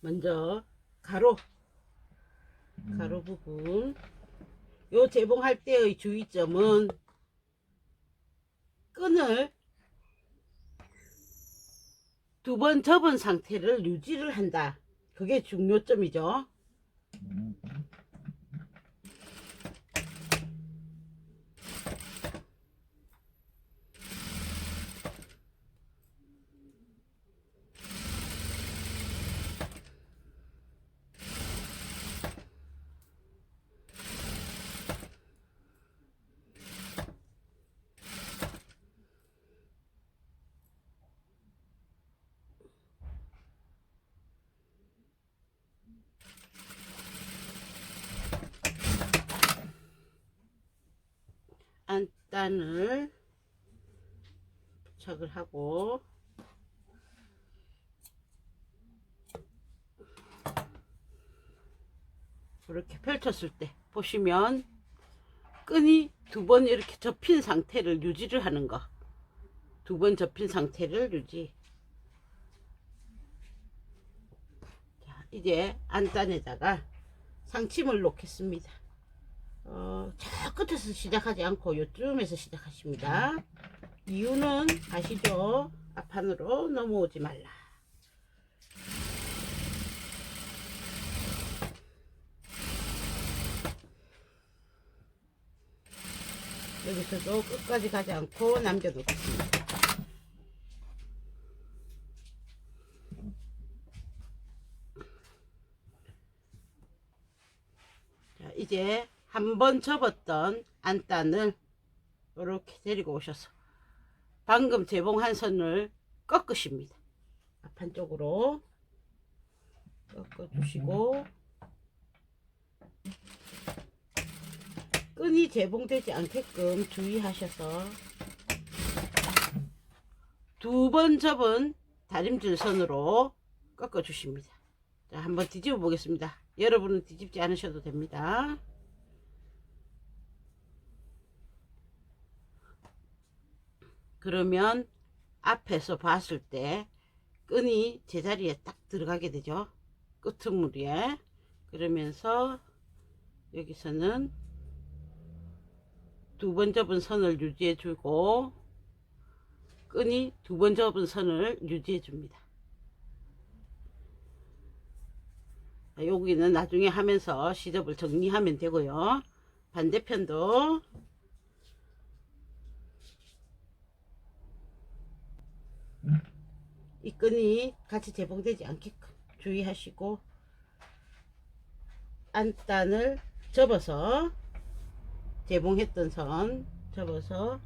먼저 가로 가로 부분 요 재봉할 때의 주의점은 끈을 두 번 접은 상태를 유지를 한다. 그게 중요점이죠. 안 단을 부착을 하고 이렇게 펼쳤을 때 보시면 끈이 두 번 이렇게 접힌 상태를 유지를 하는 거. 두 번 접힌 상태를 유지. 자, 이제 안단에다가 상침을 놓겠습니다. 어, 저 끝에서 시작하지 않고 요쯤에서 시작하십니다. 이유는 아시죠? 앞판으로 넘어오지 말라. 여기서도 끝까지 가지 않고 남겨놓겠습니다. 자, 이제 한 번 접었던 안단을 이렇게 데리고 오셔서 방금 재봉 한 선을 꺾으십니다. 앞판 쪽으로 꺾어주시고 끈이 재봉되지 않게끔 주의하셔서 두 번 접은 다림질 선으로 꺾어 주십니다. 자, 한번 뒤집어 보겠습니다. 여러분은 뒤집지 않으셔도 됩니다. 그러면 앞에서 봤을 때 끈이 제자리에 딱 들어가게 되죠. 끄트무리에. 그러면서 여기서는 두 번 접은 선을 유지해 주고 끈이 두 번 접은 선을 유지해 줍니다. 여기는 나중에 하면서 시접을 정리하면 되고요. 반대편도 이 끈이 같이 재봉되지 않게끔 주의하시고 안단을 접어서 재봉했던 선 접어서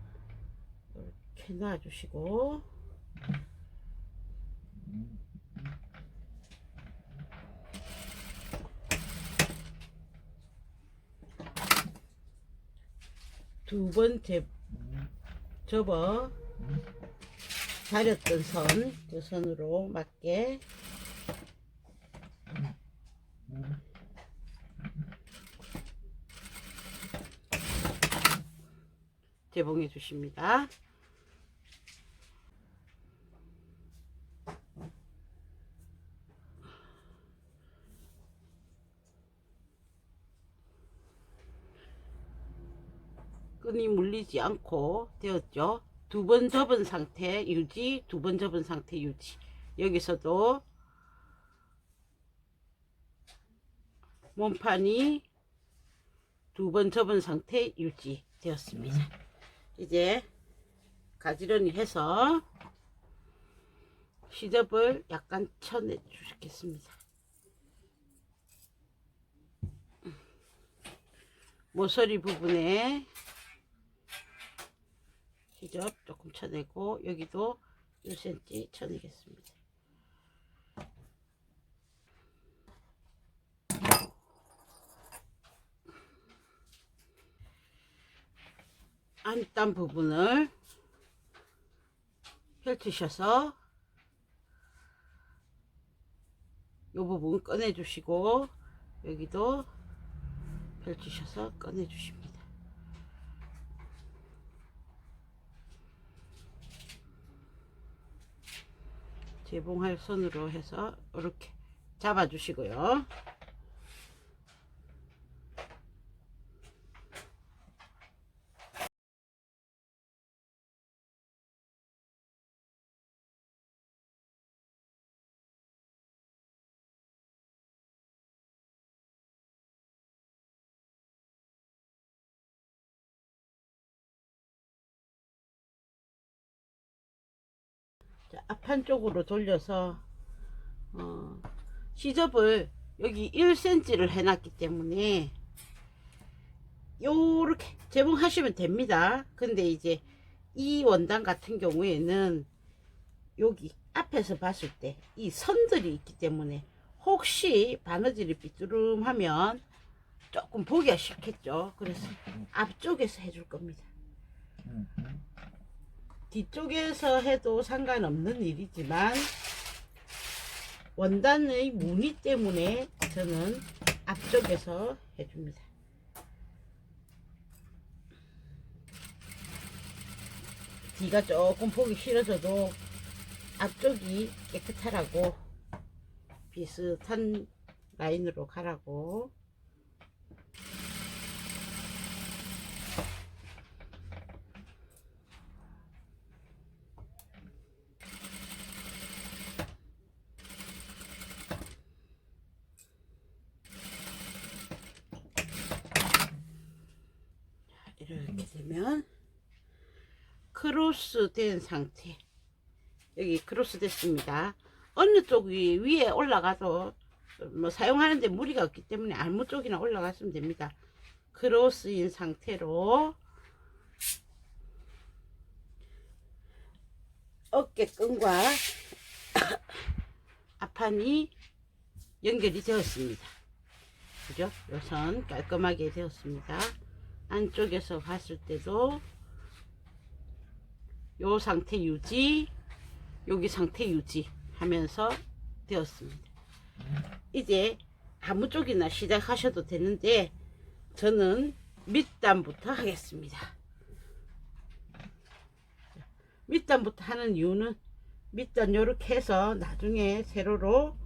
이렇게 놔주시고 두 번째 접어 자렸던 선, 그 선으로 맞게 재봉해 주십니다. 끈이 물리지 않고 되었죠. 두 번 접은 상태 유지, 두 번 접은 상태 유지. 여기서도 몸판이 두 번 접은 상태 유지 되었습니다. 이제 가지런히 해서 시접을 약간 쳐내 주시겠습니다. 모서리 부분에 시접 조금 쳐내고 여기도 1cm 쳐내겠습니다. 안단 부분을 펼치셔서 이 부분 꺼내 주시고 여기도 펼치셔서 꺼내 주십니다. 재봉할 선으로 해서 이렇게 잡아주시고요. 앞판 쪽으로 돌려서 어, 시접을 여기 1cm를 해놨기 때문에 요렇게 재봉하시면 됩니다. 근데 이제 이 원단 같은 경우에는 여기 앞에서 봤을 때 이 선들이 있기 때문에 혹시 바느질이 삐뚤음하면 조금 보기가 싫겠죠. 그래서 앞쪽에서 해줄 겁니다. 뒤쪽에서 해도 상관없는 일이지만 원단의 무늬 때문에 저는 앞쪽에서 해줍니다. 뒤가 조금 보기 싫어져도 앞쪽이 깨끗하라고 비슷한 라인으로 가라고 이렇게 되면 크로스 된 상태. 여기 크로스 됐습니다. 어느 쪽이 위에 올라가도 뭐 사용하는데 무리가 없기 때문에 아무 쪽이나 올라갔으면 됩니다. 크로스인 상태로 어깨끈과 앞판이 연결이 되었습니다. 그죠? 요선 깔끔하게 되었습니다 안쪽에서 봤을 때도 요 상태 유지 여기 상태 유지 하면서 되었습니다. 이제 아무 쪽이나 시작하셔도 되는데 저는 밑단부터 하겠습니다. 밑단부터 하는 이유는 밑단 요렇게 해서 나중에 세로로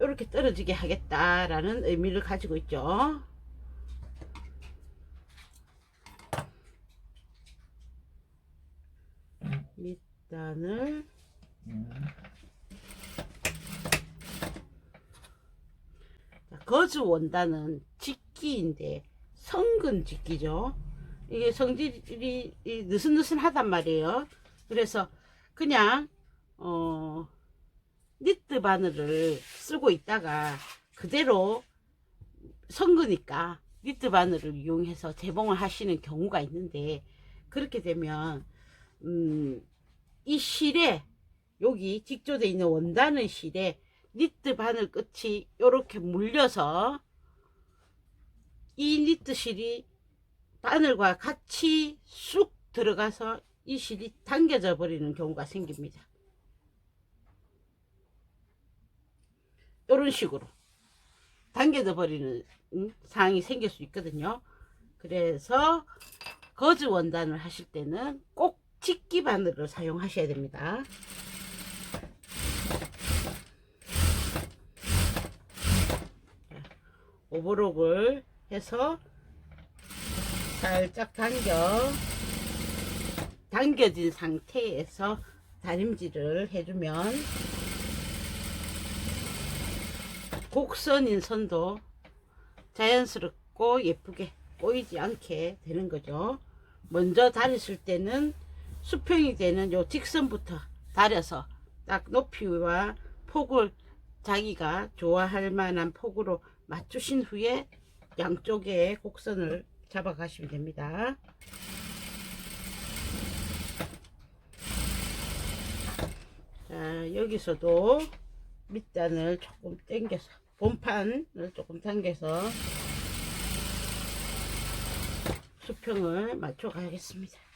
이렇게 떨어지게 하겠다라는 의미를 가지고 있죠 자, 거주 원단은 직기인데 성근 직기죠. 이게 성질이 이 느슨느슨하단 말이에요. 그래서 그냥 어 니트 바늘을 쓰고 있다가 그대로 성그니까 니트 바늘을 이용해서 재봉을 하시는 경우가 있는데 그렇게 되면 음, 이 실에 여기 직조되어 있는 원단의 실에 니트 바늘 끝이 이렇게 물려서 이 니트 실이 바늘과 같이 쑥 들어가서 이 실이 당겨져 버리는 경우가 생깁니다. 이런 식으로 당겨져 버리는 음, 상황이 생길 수 있거든요. 그래서 거즈 원단을 하실 때는 꼭 직기 바늘을 사용하셔야 됩니다. 오버록을 해서 살짝 당겨 당겨진 상태에서 다림질을 해주면 곡선인 선도 자연스럽고 예쁘게 꼬이지 않게 되는 거죠. 먼저 다리실 때는 수평이 되는 요 직선부터 다려서 딱 높이와 폭을 자기가 좋아할 만한 폭으로 맞추신 후에 양쪽에 곡선을 잡아 가시면 됩니다. 자, 여기서도 밑단을 조금 당겨서 본판을 조금 당겨서 수평을 맞춰 가겠습니다.